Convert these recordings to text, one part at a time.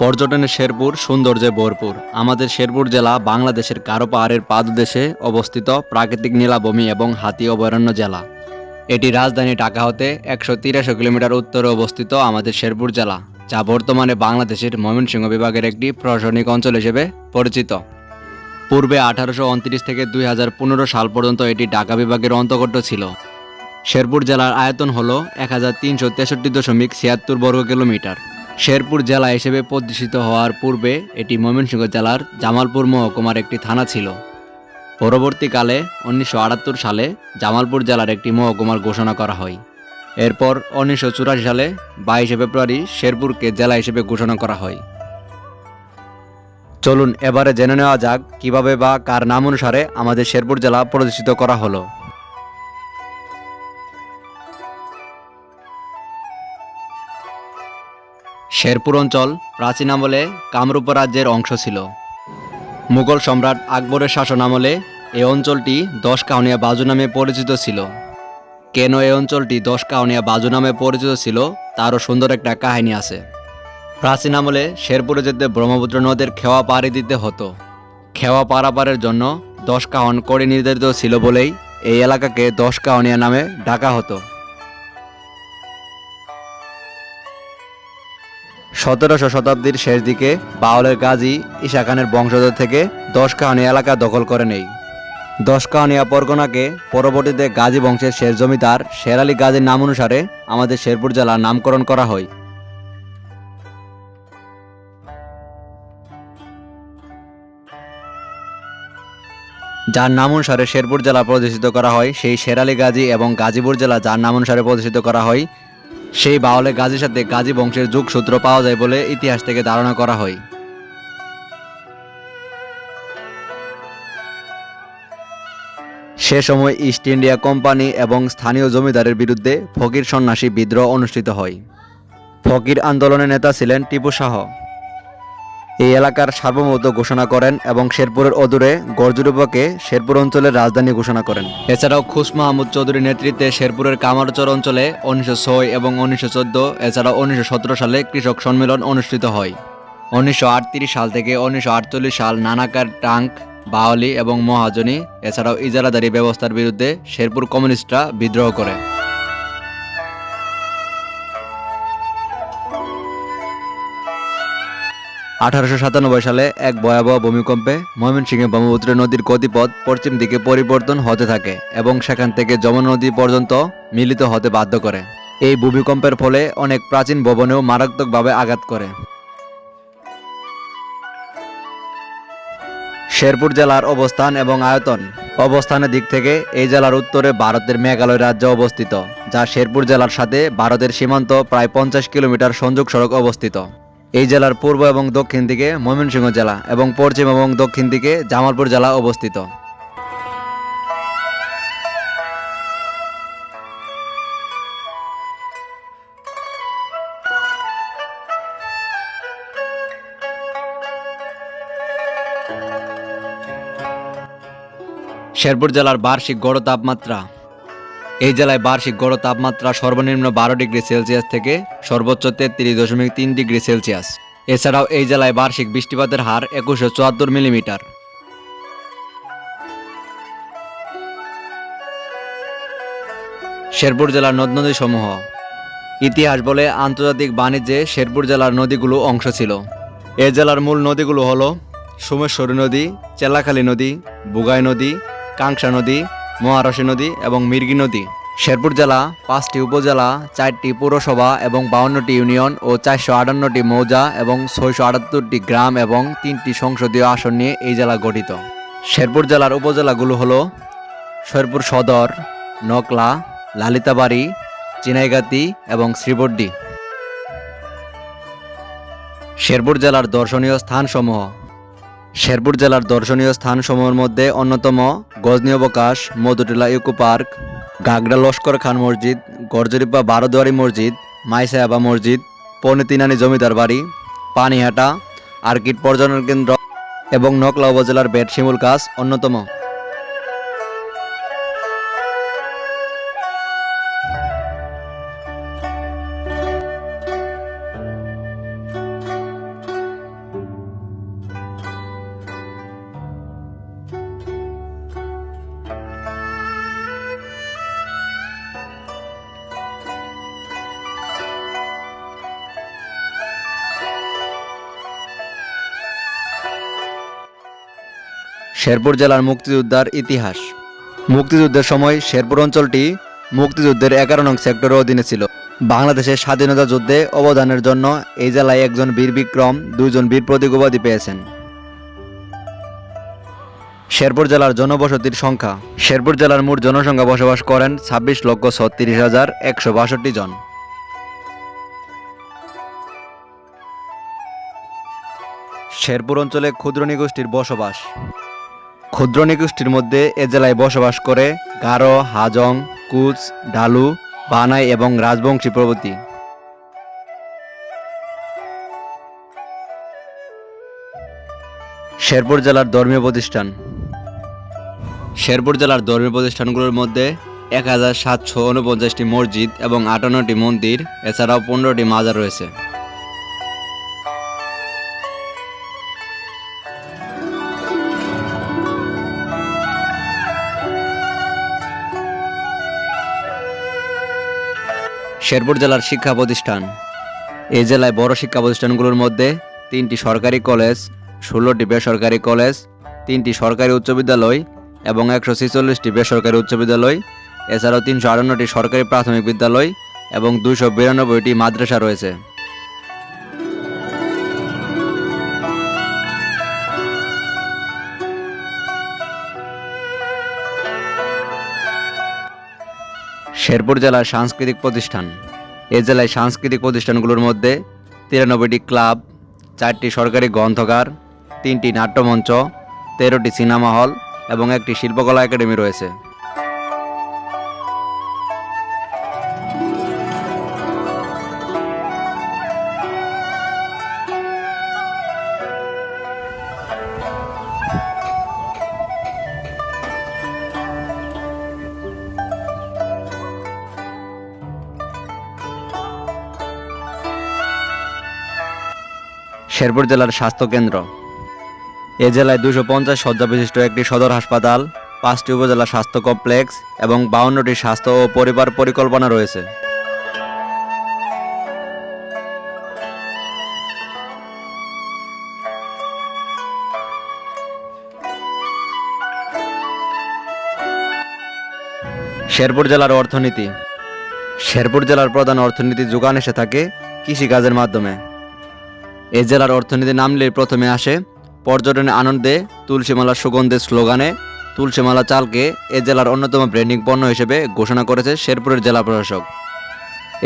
পর্যটনের শেরপুর, সৌন্দর্যে ভরপুর। আমাদের শেরপুর জেলা বাংলাদেশের কারও পাহাড়ের পাদদেশে অবস্থিত প্রাকৃতিক নীলাভূমি এবং হাতি অভয়ারণ্য জেলা। এটি রাজধানী ঢাকা হতে একশো তিরাশি কিলোমিটার উত্তরে অবস্থিত আমাদের শেরপুর জেলা, যা বর্তমানে বাংলাদেশের ময়মনসিংহ বিভাগের একটি প্রশাসনিক অঞ্চল হিসেবে পরিচিত। পূর্বে আঠারোশো উনত্রিশ থেকে দুই হাজার পনেরো সাল পর্যন্ত এটি ঢাকা বিভাগের অন্তর্গত ছিল। শেরপুর জেলার আয়তন হল এক হাজার তিনশো তেষট্টি দশমিক ছিয়াত্তর বর্গ কিলোমিটার। শেরপুর জেলা হিসেবে প্রতিষ্ঠিত হওয়ার পূর্বে এটি ময়মনসিংহ জেলার জামালপুর মহকুমার একটি থানা ছিল। পরবর্তীকালে উনিশশো আটাত্তর সালে জামালপুর জেলার একটি মহকুমার ঘোষণা করা হয়। এরপর উনিশশো চুরাশি সালে বাইশে ফেব্রুয়ারি শেরপুরকে জেলা হিসেবে ঘোষণা করা হয়। চলুন এবারে জেনে নেওয়া যাক কীভাবে বা কার নাম অনুসারে আমাদের শেরপুর জেলা প্রতিষ্ঠিত করা হলো। শেরপুর অঞ্চল প্রাচীন আমলে কামরূপ রাজ্যের অংশ ছিল। মুঘল সম্রাট আকবরের শাসন আমলে এই অঞ্চলটি দশ কাউনিয়া বাজু নামে পরিচিত ছিল। কেন এই অঞ্চলটি দশ কাউনিয়া বাজু নামে পরিচিত ছিল তারও সুন্দর একটা কাহিনী আছে। প্রাচীন আমলে শেরপুরে যেতে ব্রহ্মপুত্র নদের খেওয়া পাড়ি দিতে হতো। খেওয়া পারাপারের জন্য দশ কাহন করে নির্ধারিত ছিল বলেই এই এলাকাকে দশ কাহনিয়া নামে ডাকা হতো। সতেরোশো শতাব্দীর শেষ দিকে বাউলের গাজী ঈশা খানের বংশধর থেকে দশ কাহনিয়া এলাকা দখল করে নেই। দশ কাহনিয়া পরগনাকে পরবর্তীতে গাজী বংশের শেষ জমিদার শের আলী গাজীর নাম অনুসারে আমাদের শেরপুর জেলার নামকরণ করা হয়। যার নাম অনুসারে শেরপুর জেলা প্রতিষ্ঠিত করা হয়, সেই শেরালি গাজী এবং গাজীপুর জেলা যার নাম অনুসারে প্রতিষ্ঠিত করা হয় সেই বাউলে গাজীর সাথে গাজী বংশের যুগ সূত্র পাওয়া যায় বলে ইতিহাস থেকে ধারণা করা হয়। সে সময় ইস্ট ইন্ডিয়া কোম্পানি এবং স্থানীয় জমিদারের বিরুদ্ধে ফকির সন্ন্যাসী বিদ্রোহ অনুষ্ঠিত হয়। ফকির আন্দোলনের নেতা ছিলেন টিপু শাহ এই এলাকার সার্বভৌমত্ব ঘোষণা করেন এবং শেরপুরের অদূরে গরজুরুবাকে শেরপুর অঞ্চলের রাজধানী ঘোষণা করেন। এছাড়াও খুস মাহমুদ চৌধুরীর নেতৃত্বে শেরপুরের কামারচর অঞ্চলে উনিশশো ছয় এবং উনিশশো চোদ্দ, এছাড়াও উনিশশো সতেরো সালে কৃষক সম্মেলন অনুষ্ঠিত হয়। উনিশশো আটত্রিশ সাল থেকে উনিশশো আটচল্লিশ সাল নানাকার টাঙ্ক বাওয়ালি এবং মহাজনী, এছাড়াও ইজারাদারি ব্যবস্থার বিরুদ্ধে শেরপুর কমিউনিস্টরা বিদ্রোহ করে। আঠারোশো সাতানব্বই সালে এক ভয়াবহ ভূমিকম্পে ময়মনসিংহে ব্রহ্মপুত্র নদীর গতিপথ পশ্চিম দিকে পরিবর্তন হতে থাকে এবং সেখান থেকে যমুনা নদী পর্যন্ত মিলিত হতে বাধ্য করে। এই ভূমিকম্পের ফলে অনেক প্রাচীন ভবনেও মারাত্মকভাবে আঘাত করে। শেরপুর জেলার অবস্থান এবং আয়তন। অবস্থানের দিক থেকে এই জেলার উত্তরে ভারতের মেঘালয় রাজ্য অবস্থিত, যা শেরপুর জেলার সাথে ভারতের সীমান্ত প্রায় পঞ্চাশ কিলোমিটার সংযোগ সড়ক অবস্থিত। এই জেলার পূর্ব এবং দক্ষিণ দিকে ময়মনসিংহ জেলা এবং পশ্চিম এবং দক্ষিণ দিকে জামালপুর জেলা অবস্থিত। শেরপুর জেলার বার্ষিক গড় তাপমাত্রা এই জেলায় বার্ষিক গড় তাপমাত্রা সর্বনিম্ন বারো ডিগ্রি সেলসিয়াস থেকে সর্বোচ্চ তেত্রিশ দশমিক তিন ডিগ্রি সেলসিয়াস। এছাড়াও এই জেলায় বার্ষিক বৃষ্টিপাতের হার একুশশো চুয়াত্তর মিলিমিটার। শেরপুর জেলার নদ নদী সমূহ ইতিহাস বলে আন্তর্জাতিক বাণিজ্যে শেরপুর জেলার নদীগুলো অংশ ছিল। এ জেলার মূল নদীগুলো হলো সোমেশ্বরী নদী, চেলাখালী নদী, বুগাই নদী, কাংসা নদী মহারশী নদী এবং মির্গি নদী। শেরপুর জেলা পাঁচটি উপজেলা, চারটি পৌরসভা এবং বাউন্নটি ইউনিয়ন ও চারশো আটান্নটি মৌজা এবং ছয়শো আটাত্তরটি গ্রাম এবং তিনটি সংসদীয় আসন নিয়ে এই জেলা গঠিত। শেরপুর জেলার উপজেলাগুলো হলো শেরপুর সদর, নকলা, লালিতাবাড়ি, চিনাইগাতি এবং শ্রীবর্ডি শেরপুর জেলার দর্শনীয় স্থানসমূহ শেরপুর জেলার দর্শনীয় স্থানসমূহের মধ্যে অন্যতম গজনী অবকাশ মধুটিলা ইকো পার্ক গাগড়া লস্কর খান মসজিদ, গরজরিপা বারোদুয়ারি মসজিদ, মাইসায়াবা মসজিদ পনিতিনানি জমিদার বাড়ি, পানিহাটা, আর্কিট পর্যটন কেন্দ্র এবং নকলা উপজেলার বেট শিমুল কাজ অন্যতম। শেরপুর জেলার মুক্তিযোদ্ধার ইতিহাস। মুক্তিযুদ্ধের সময় শেরপুর অঞ্চলটি মুক্তিযুদ্ধের এগারো নং সেক্টরের অধীনে ছিল। বাংলাদেশের স্বাধীনতা যুদ্ধে অবদানের জন্য এই জেলায় একজন বীর বিক্রম, দুইজন বীর প্রতীক উপাধি পেয়েছেন। শেরপুর জেলার জনবসতির সংখ্যা। শেরপুর জেলার মোট জনসংখ্যা বসবাস করেন ছাব্বিশ লক্ষ ছত্রিশ হাজার একশো বাষট্টি জন। শেরপুর অঞ্চলে ক্ষুদ্র নিগোষ্ঠীর বসবাস। ক্ষুদ্র নিগোষ্ঠীর মধ্যে এ জেলায় বসবাস করে গারো, হাজং, কুচ, ডালু, বানাই এবং রাজবংশী প্রভৃতি। শেরপুর জেলার ধর্মীয় প্রতিষ্ঠান। শেরপুর জেলার ধর্মীয় প্রতিষ্ঠানগুলোর মধ্যে এক হাজার সাতশো উনপঞ্চাশটি মসজিদ এবং আটান্নটি মন্দির, এছাড়াও পনেরোটি মাজার রয়েছে। শেরপুর জেলার শিক্ষা প্রতিষ্ঠান। এই জেলায় বড় শিক্ষা প্রতিষ্ঠানগুলোর মধ্যে তিনটি সরকারি কলেজ, ষোলোটি বেসরকারি কলেজ, তিনটি সরকারি উচ্চ বিদ্যালয় এবং একশো ছেচল্লিশটি বেসরকারি উচ্চ বিদ্যালয়। এছাড়াও তিনশো আটান্নটি সরকারি প্রাথমিক বিদ্যালয় এবং দুশো বিরানব্বইটি মাদ্রাসা রয়েছে। শেরপুর জেলার সাংস্কৃতিক প্রতিষ্ঠান। এ জেলায় সাংস্কৃতিক প্রতিষ্ঠানগুলোর মধ্যে তিরানব্বইটি ক্লাব, চারটি সরকারি গ্রন্থগার, তিনটি নাট্যমঞ্চ, তেরোটি সিনেমা হল এবং একটি শিল্পকলা একাডেমি রয়েছে। শেরপুর জেলার স্বাস্থ্য কেন্দ্র। এ জেলায় দুশো পঞ্চাশ শয্যা বিশিষ্ট একটি সদর হাসপাতাল, পাঁচটি উপজেলা স্বাস্থ্য কমপ্লেক্স এবং বাউন্নটি স্বাস্থ্য ও পরিবার পরিকল্পনা রয়েছে। শেরপুর জেলার অর্থনীতি। শেরপুর জেলার প্রধান অর্থনীতি যোগান এসে থাকে কৃষিকাজের মাধ্যমে। এ জেলার অর্থনীতি নামলেই প্রথমে আসে পর্যটনের আনন্দে তুলসীমালার সুগন্ধের স্লোগানে তুলসীমালা চালকে এ জেলার অন্যতম ব্র্যান্ডিং পণ্য হিসেবে ঘোষণা করেছে শেরপুরের জেলা প্রশাসক।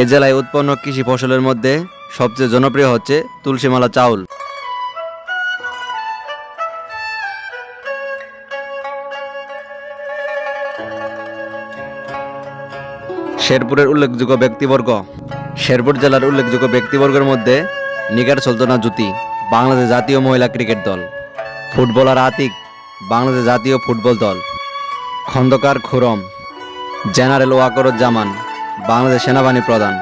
এ জেলায় উৎপন্ন কৃষি ফসলের মধ্যে সবচেয়ে জনপ্রিয় হচ্ছে তুলসীমালা চাউল। শেরপুরের উল্লেখযোগ্য ব্যক্তিবর্গ। শেরপুর জেলার উল্লেখযোগ্য ব্যক্তিবর্গের মধ্যে নিগার সুলতানা জ্যোতি বাংলাদেশ জাতীয় মহিলা ক্রিকেট দল। ফুটবলার আতিক, বাংলাদেশ জাতীয় ফুটবল দল। খন্দকার খুরম, জেনারেল ওয়াকরুজ্জামান, বাংলাদেশ সেনাবাহিনী প্রধান।